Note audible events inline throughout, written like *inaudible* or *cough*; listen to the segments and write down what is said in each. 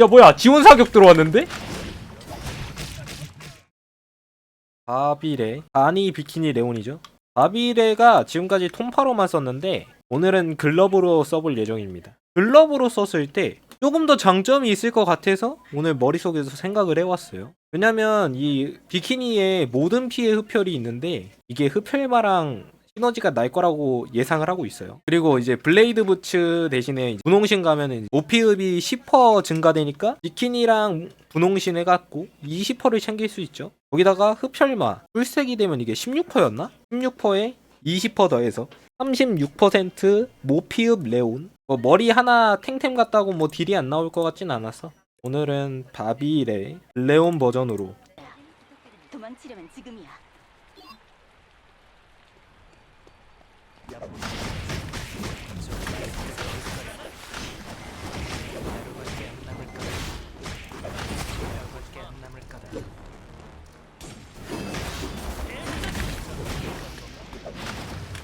야 뭐야? 지원 사격 들어왔는데? 바비레. 아니 비키니 레온이죠. 바비레가 지금까지 톰파로만 썼는데 오늘은 글러브로 써볼 예정입니다. 글러브로 썼을 때 조금 더 장점이 있을 것 같아서 오늘 머릿속에서 생각을 해왔어요. 왜냐면 이 비키니에 모든 피해 흡혈이 있는데 이게 흡혈마랑 시너지가 날 거라고 예상을 하고 있어요. 그리고 이제 블레이드 부츠 대신에 분홍신 가면은 오피흡이 10% 증가되니까 비키니랑 분홍신 해갖고 20%를 챙길 수 있죠. 거기다가 흡혈마 풀색이 되면 이게 16%였나? 16%에 20% 더해서 36% 모피흡 레온 뭐 머리 하나 탱템 같다고 뭐 딜이 안 나올 것 같진 않아서 오늘은 바비레 레온 버전으로 도망치려면 지금이야.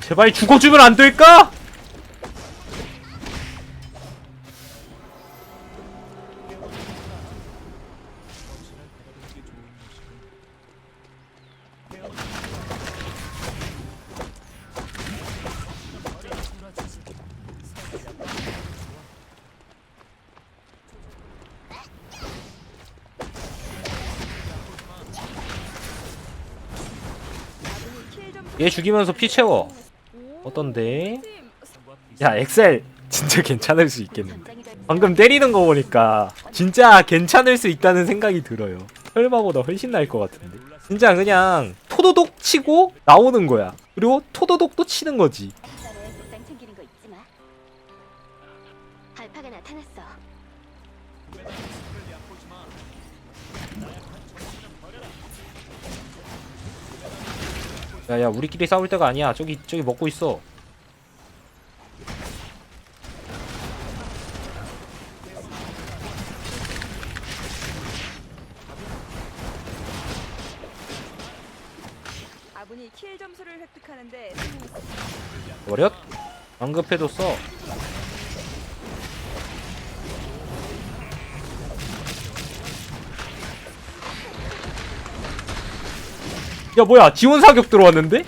제발 죽어주면 안 될까? 얘 죽이면서 피 채워. 어떤데? 야 엑셀 진짜 괜찮을 수 있겠는데. 방금 때리는 거 보니까 진짜 괜찮을 수 있다는 생각이 들어요. 설마보다 훨씬 나을 것 같은데. 진짜 그냥 토도독 치고 나오는 거야. 그리고 토도독 또 치는 거지. 알파가 나타났어. 야야 우리끼리 싸울 때가 아니야. 저기 저기 먹고 있어. 아군이 킬 점수를 획득하는데 성공했습니다. 버렸? 언급해도 써. 야 뭐야 지원 사격 들어왔는데? *laughs*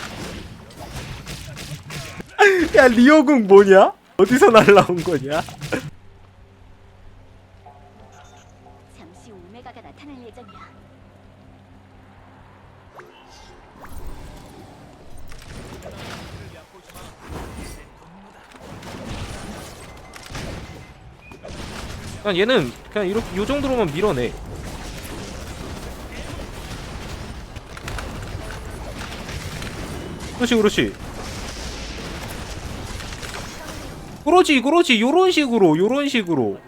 야 리오궁 뭐냐? 어디서 날라온 거냐? 잠시 오메가가 나타날 예정이야. 그냥 얘는 그냥 이렇게 요 정도로만 밀어내. 그렇지 그렇지. 그러지 그러지 요런 식으로 요런 식으로.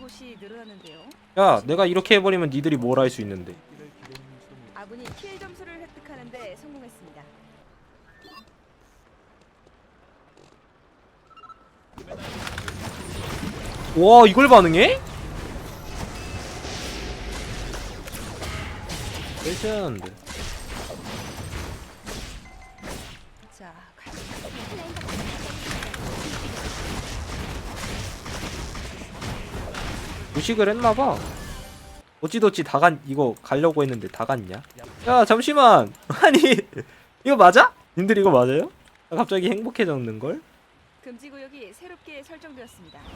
곳이 늘어나는데요. 야 내가 이렇게 해버리면 니들이 뭘 할 수 있는데. 아군이 킬 점수를 획득하는데 성공했습니다. 와 이걸 반응해? 자, 무식을 했나봐. 어찌도찌 다 간, 이거 가려고 했는데 다 갔냐? 야, 잠시만! *laughs* 아니, 이거 맞아? 님들 이거 맞아요? 나 갑자기 행복해졌는걸? 금지 구역이 새롭게 설정되었습니다. *laughs*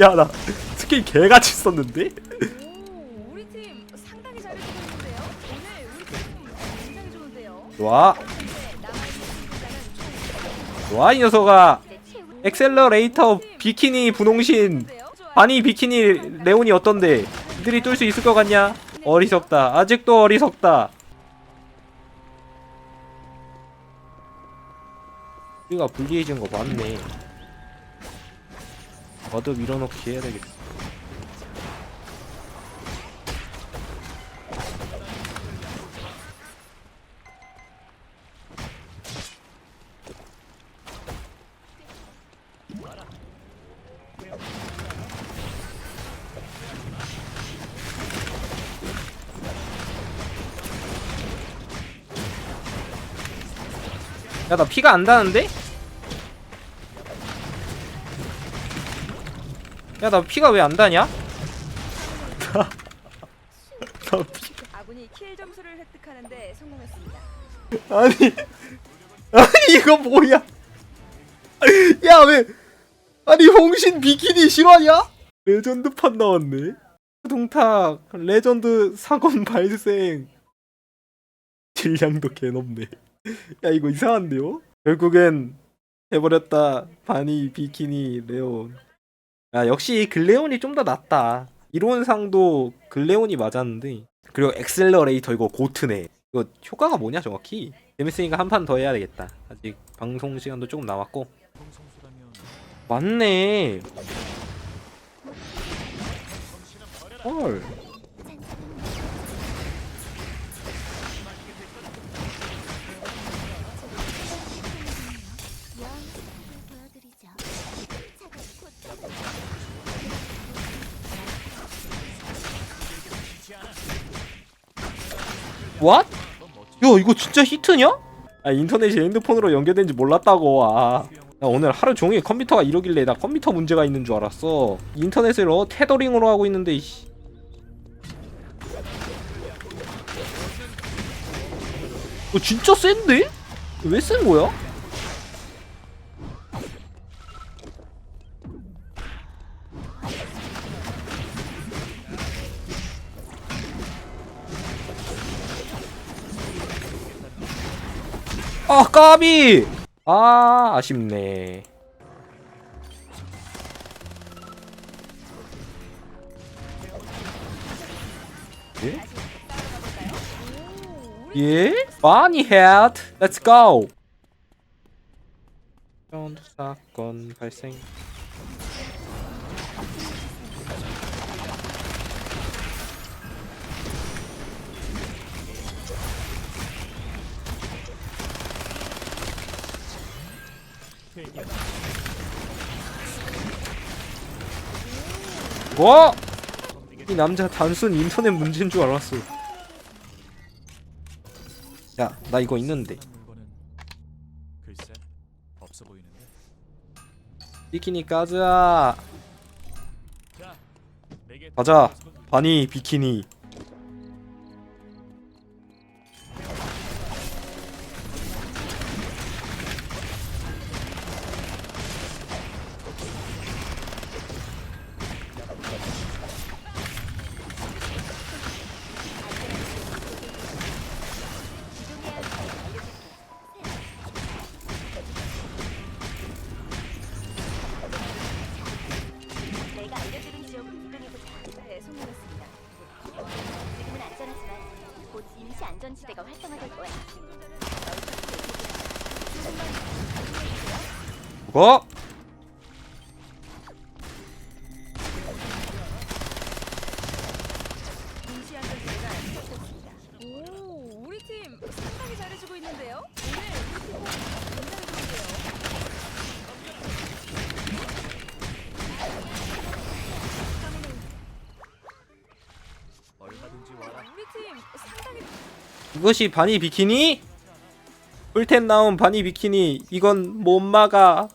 야, 나 스킬 개같이 썼는데? 오, 우리 팀 상당히 잘해주고 있는데요. 오늘 우리 팀 굉장히 좋은데요. 좋아, 현재 남아있는 승자는 총 좋아, 이 녀석아. 내 최후. 엑셀러레이터 비키니 분홍신. 아니, 비키니 레온이 어떤데? 이들이 뚫을 수 있을 것 같냐? 어리석다. 아직도 어리석다. 우리가 불리해진 거 맞네. 와도 밀어넣기 해야 되겠다. 야 나 피가 안 다는데? 야 나 피가 왜 안 다냐? *laughs* 나 피... 아군이 킬 점수를 획득하는데 성공했습니다. 아니 아니 이거 뭐야? 야 왜? 아니 홍신 비키니 실화냐? 레전드 판 나왔네. 동탁 레전드 사건 발생. 질량도 개높네. 야 이거 이상한데요? 결국엔 해버렸다 바니 비키니 레온. 야 역시 글레온이 좀 더 낫다. 이론상도 글레온이 맞았는데 그리고 엑셀러레이터 이거 고트네. 이거 효과가 뭐냐 정확히? 재밌으니까 한 판 더 해야 되겠다. 아직 방송 시간도 조금 남았고. 맞네. 헐. What? 야 이거 진짜 히트냐? 아 인터넷이 핸드폰으로 연결된지 몰랐다고 아. 나 오늘 하루 종일 컴퓨터가 이러길래 나 컴퓨터 문제가 있는 줄 알았어 인터넷을 어 테더링으로 하고 있는데 이씨 어 진짜 센데? 왜 센 거야? 아 까비 아 아쉽네 예? 예? 많이 헤드 렛츠 고전 사건 발생 뭐? 이 남자 단순 인터넷 문제인 줄 알았어. 야, 나 이거 있는데. 비키니 가자. 자, 내게 가자. 바니 비키니. 임시 안전지대가 활성화될 거야. 뭐? 시작됐습니다. 오, 우리 팀 상당히 잘해주고 있는데요. 오늘 우리 팀 이것이 바니 비키니? 꿀텐 나온 바니 비키니 이건 못 막아